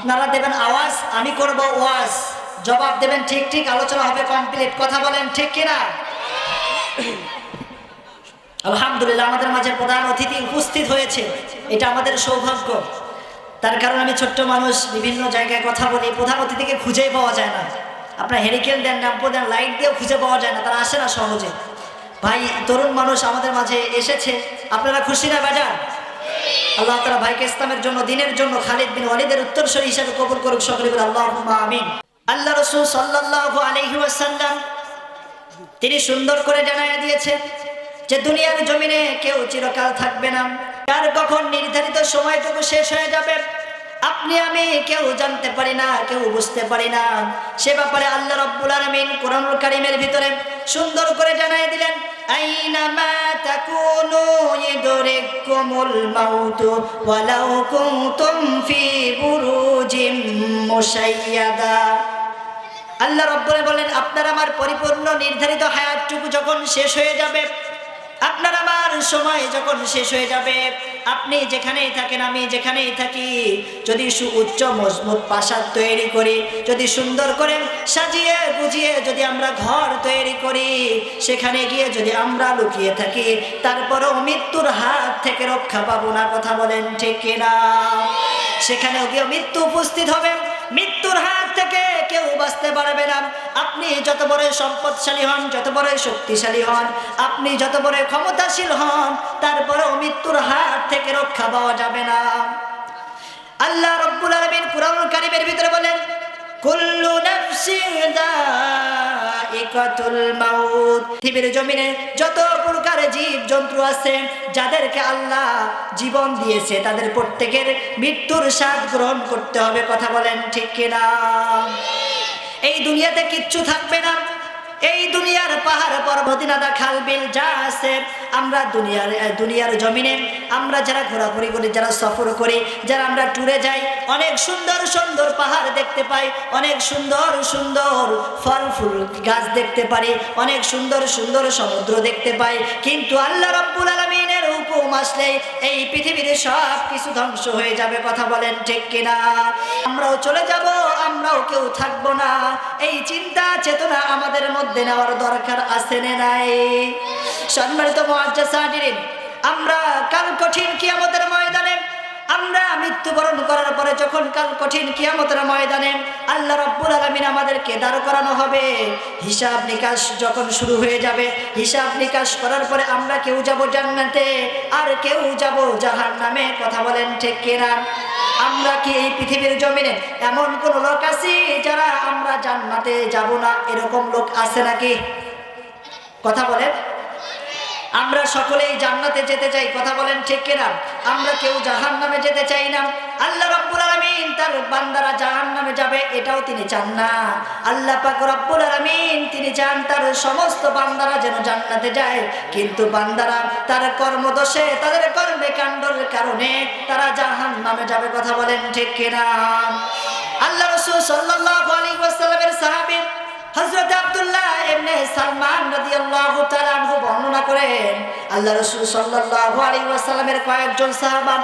আপনারা দেবেন আওয়াজ, আমি করব ওয়াজ। জবাব দেবেন ঠিক ঠিক, আলোচনা হবে কমপ্লিট। কথা বলেন ঠিক কিনা? আলহামদুলিল্লাহ, আমাদের মাঝে প্রধান অতিথি উপস্থিত হয়েছে। এটা আমাদের সৌভাগ্য। তার কারণ আমি ছোট্ট মানুষ, বিভিন্ন জায়গায় কথা বলি, প্রধান অতিথিকে খুঁজেই পাওয়া যায় না। আপনার হেরিকেন দেন ন্যাম্পো দেন লাইট দিয়েও খুঁজে পাওয়া যায় না, তারা আসে না সহজে। ভাই, তরুণ মানুষ আমাদের মাঝে এসেছে। আপনারা খুশি না বাজার আল্লাহ তালা ভাইকে ইসলামের জন্য, দিনের জন্য খালিদ বিন ওয়ালিদের উত্তরসূরি হিসেবে কবুল করুক সকলে আল্লাহ আমিন। আল্লাহ রসুল সাল্লাহ আলহি ওয়াসাল্লাম তিনি সুন্দর করে জানাইয়া দিয়েছেন যে দুনিয়ার জমিনে কেউ চিরকাল থাকবে না। কার কখন নির্ধারিত সময়টুকু শেষ হয়ে যাবে, আপনি, আমি কেউ জানতে পারি না, কেউ বুঝতে পারি না। সে ব্যাপারে আল্লাহ রব্বুল আলমিন কোরআনুল কারিমের ভিতরে সুন্দর করে জানাই দিলেন আইনামা তাকুনু আল্লাহ রব্বরে বলেন, আপনার আমার পরিপূর্ণ নির্ধারিত হায়াতটুকু যখন শেষ হয়ে যাবে, আপনার আমার সময় যখন শেষ হয়ে যাবে আপনি যেখানেই থাকেন, আমি যেখানেই থাকি। যদি সু উচ্চ মজবুত প্রাসাদ তৈরি করি, যদি সুন্দর করে সাজিয়ে গুজিয়ে যদি আমরা ঘর তৈরি করি, সেখানে গিয়ে যদি আমরা লুকিয়ে থাকি, তারপরেও মৃত্যুর হাত থেকে রক্ষা পাবো না, কথা বলেন ঠিক কিনা? সেখানেও গিয়ে মৃত্যু উপস্থিত হবে। মৃত্যুর হাত থেকে কেউ বাঁচতে পারবে না। আপনি যত বড় সম্পদশালী হন, যত বড় শক্তিশালী হন, আপনি যত বড় ক্ষমতাশীল হন, তারপরেও মৃত্যুর হাত থেকে রক্ষা পাওয়া যাবে না। আল্লাহ রব্বুল আলমিন কুরআনুল কারিমের ভিতরে বলেন, কুল্লু নাফসিন মাউত পৃথিবীর জমিনে যত প্রকার জীব জন্তু আছে, যাদেরকে আল্লাহ জীবন দিয়েছে, তাদের প্রত্যেকের মৃত্যুর স্বাদ গ্রহণ করতে হবে, কথা বলেন ঠিক কিনা? এই দুনিয়াতে কিচ্ছু থাকবে না। পাহাড় পর্বত নাদা খাল বিল যা আছে, আমরা দুনিয়ার দুনিয়ার জমিনে, আমরা যারা ঘোরাঘুরি করি, যারা সফর করি, যারা আমরা ট্যুরে যাই, অনেক সুন্দর সুন্দর পাহাড় দেখতে পাই, অনেক সুন্দর সুন্দর ফল, ফুল, গাছ দেখতে পারি, অনেক সুন্দর সুন্দর সমুদ্র দেখতে পাই, কিন্তু আল্লাহ রব্বুল আলমিনের হুকুম আসলে এই পৃথিবীর সব কিছু ধ্বংস হয়ে যাবে, কথা বলেন ঠিক কিনা? আমরাও চলে যাব, আমরাও কেউ থাকব না। এই চিন্তা, চেতনা আমাদের মধ্যে নেওয়ার দরকার আছে না নাই? সম্মানিত মহাজাসাডিন আমরা কাল কঠিন কিয়ামতের ময়দানে, আমরা মৃত্যুবরণ করার পরে যখন কাল কঠিন কিয়ামতের ময়দানে আল্লাহ আলমিন আমাদেরকে দাঁড় করানো হবে। হিসাব নিকাশ যখন শুরু হয়ে যাবে, হিসাব নিকাশ করার পরে আমরা কেউ যাব জান্নাতে, আর কেউ যাব জাহান নামে কথা বলেন ঠিক কিনা? আমরা কি এই পৃথিবীর জমিনে এমন কোন লোক আছি যারা আমরা জান্নাতে যাব না? এরকম লোক আছে নাকি? কথা বলেন। আমরা সকলেই জান্নাতে যেতে চাই, কথা বলেন ঠিক কিনা? আমরা কেউ জাহান নামে যেতে চাই না। আল্লাহ রব্বুল আলামিন তার বান্দারা জাহান নামে যাবে, এটাও তিনি চান না। আল্লাহ পাক আলামিন তিনি চান তার সমস্ত বান্দারা যেন জান্নাতে যায়। কিন্তু বান্দারা তার কর্মদোষে, তাদের কর্মে কাণ্ডর কারণে তারা জাহান নামে যাবে কথা বলেন ঠিক আল্লাহ রসুল সাল্লাল্লাহু আলাইহি ওয়াসাল্লামের সাহাবী হযরত আব্দুল্লাহ ইবনে সালমান রাদিয়াল্লাহু তাআলা আনহু বর্ণনা করেন, আল্লাহ রাসূল সাল্লাল্লাহু আলাইহি ওয়াসাল্লামের কয়েকজন সাহাবা